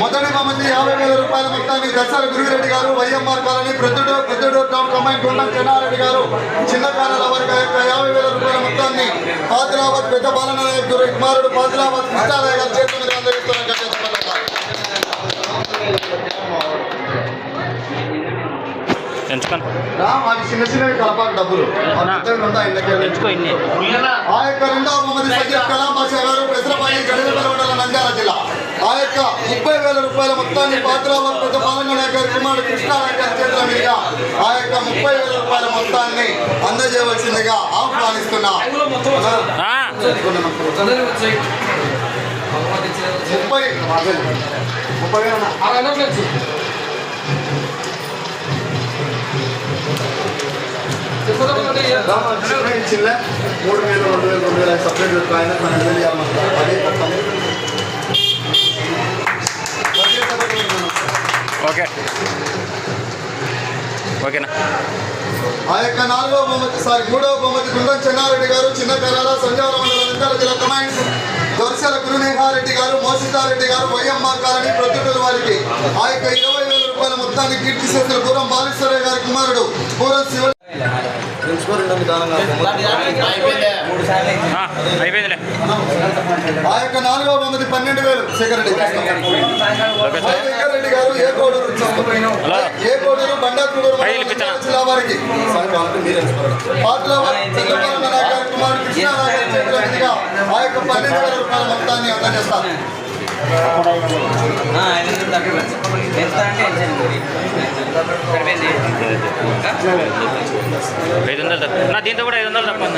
మొదటి మంది యాభై వేల రూపాయల మొత్తాన్ని దసరా గురుగిరెడ్డి గారు Y M R colony Proddatur Proddatur town command గుండం చెన్నారెడ్డి గారు చిన్న కాలాల వారికి యొక్క యాభై వేల రూపాయల మొత్తాన్ని పాతిలాబాద్ పెద్ద పాలన నాయకుడు కుమారుడు పాతిలాబాద్ కృష్ణారాయ్ గారు చేతుల మీద అందజేస్తున్నారు మాకు చిన్న చిన్నవి కలపాలి డబ్బులు. ఆ. ఎంచుకో ఇన్ని. యొక్క రెండవ బహుమతి సయ్యద్ కలాం బాషా గారు పెసరపాయి గడిదపల్లి మండలం నంద్యాల జిల్లా. ఆ యొక్క ముప్పై వేల రూపాయల మొత్తాన్ని పాత్రాబాద్ పెద్ద పాలన కుమారుడు కృష్ణారాయణ గారి చేతుల మీదుగా ఆ యొక్క ముప్పై వేల రూపాయల మొత్తాన్ని అందజేయవలసిందిగా ఆహ్వానిస్తున్నా. ఆ, ముప్పై ముప్పై వేల. ఇచ్చిందే మూడు వేలు రెండు వేలు రెండు వేల సపరేట్ ఆయన పన్నెండు వేలు ఇవ్వమంటారు అదే మొత్తం ఓకే. ఓకేనా? ఆ యొక్క నాలుగో బహుమతి సారీ మూడవ బహుమతి బృందం చెన్నారెడ్డి గారు చిన్న తెరాల సంజావరం మండల నంద్యాల జిల్లా కమాండ్ దొరసల గురునేహారెడ్డి గారు మోసితారెడ్డి గారు వైఎంఆర్ కాలనీ ప్రొద్దుటూరు వారికి. ఆ యొక్క ఇరవై వేల రూపాయల మొత్తాన్ని కీర్తి చేసిన పూరం బాలేశ్వరయ్య గారి కుమారుడు పూరం శివ ఆ, యొక్క నాలుగో పన్నెండు వేలు శేఖర్ రెడ్డి. గారు ఏ కోడూరు. ఏ? జిల్లా వారికి కృష్ణారాయణ మీదుగా ఆ యొక్క పన్నెండు వేల రూపాయల మొత్తాన్ని అందజేస్తారు ఐదు వందలు తక్కువ. దీంతో కూడా ఐదు వందలు తక్కువ